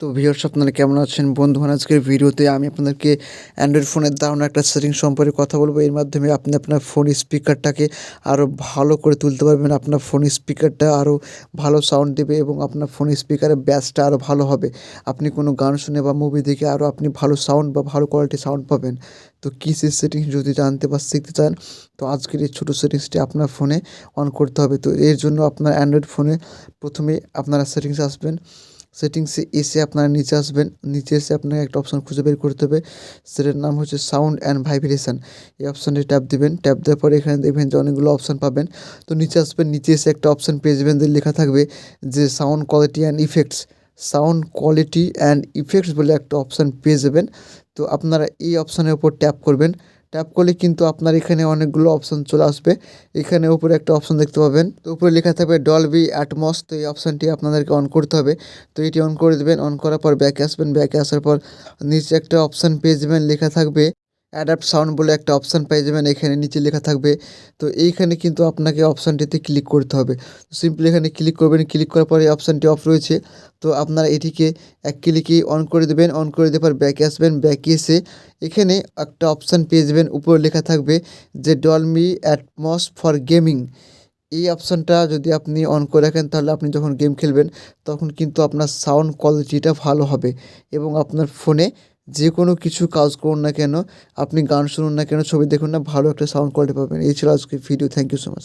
তো ভিউয়ার্স, আপনারা কেমন আছেন? বন্ধুগণ, আজকের ভিডিওতে আমি আপনাদেরকে অ্যান্ড্রয়েড ফোনের দারুণ একটা সেটিং সম্পর্কে কথা বলব। এর মাধ্যমে আপনি আপনার ফোন স্পিকারটাকে আরও ভালো করে তুলতে পারবেন, আপনার ফোন স্পিকারটা আরও ভালো সাউন্ড দেবে এবং আপনার ফোন স্পিকারের ব্যাসটা আরও ভালো হবে। আপনি কোনো গান শুনে বা মুভি দেখে আরও আপনি ভালো সাউন্ড বা ভালো কোয়ালিটির সাউন্ড পাবেন। তো কী সেই সেটিংস যদি জানতে বা শিখতে চান, তো আজকের এই ছোটো সেটিংসটি আপনার ফোনে অন করতে হবে। তো এর জন্য আপনার অ্যান্ড্রয়েড ফোনে প্রথমে আপনারা সেটিংস আসবেন। সেটিংসে এসে আপনারা নিচে আসবেন। নিচে এসে আপনাকে একটা অপশান খুঁজে বের করতে হবে। সেটার নাম হচ্ছে সাউন্ড অ্যান্ড ভাইব্রেশন এই অপশানটি ট্যাপ দিবেন। ট্যাপ দেওয়ার পরে এখানে দেখবেন যে অনেকগুলো অপশান পাবেন। তো নিচে আসবেন। নিচে এসে একটা অপশান পেয়ে যাবেন যে লেখা থাকবে যে sound quality and effects sound quality and effects বলে একটা অপশান পেয়ে যাবেন। তো আপনারা এই অপশানের উপর ট্যাপ করবেন। ট্যাপ করলে কিন্তু আপনার এখানে অনেকগুলো অপশন চলে আসবে। এখানে উপরে একটা অপশন দেখতে পাবেন। তো উপরে লেখা থাকবে ডল বি অ্যাটমস তো এই অপশানটি আপনাদেরকে অন করতে হবে। তো এটি অন করে দেবেন। অন করার পর ব্যাকে আসবেন। ব্যাকে আসার পর নিচে একটা অপশান পেয়ে যাবেন। লেখা থাকবে অ্যাডাপ্ট সাউন্ড বলে একটা অপশান পেয়ে যাবেন, এখানে নিচে লেখা থাকবে। তো এইখানে কিন্তু আপনাকে অপশানটিতে ক্লিক করতে হবে। সিম্পলি এখানে ক্লিক করবেন ক্লিক করার পরে অপশানটি অফ রয়েছে। তো আপনারা এটিকে এক ক্লিকেই অন করে দেবেন অন করে দেওয়ার পর ব্যাকে আসবেন ব্যাকে এসে এখানে একটা অপশান পেয়ে যাবেন, উপরে লেখা থাকবে যে ডলমি অ্যাটমস ফর গেমিং এই অপশানটা যদি আপনি অন করে রাখেন, তাহলে আপনি যখন গেম খেলবেন, তখন কিন্তু আপনার সাউন্ড কোয়ালিটিটা ভালো হবে এবং আপনার ফোনে যে কোনো কিছু কাজ করুন না কেন, আপনি গান শুনুন না কেন, ছবি দেখুন না, ভালো একটা সাউন্ড কোয়ালিটি পাবেন। এই ছিল আজকে video thank you so much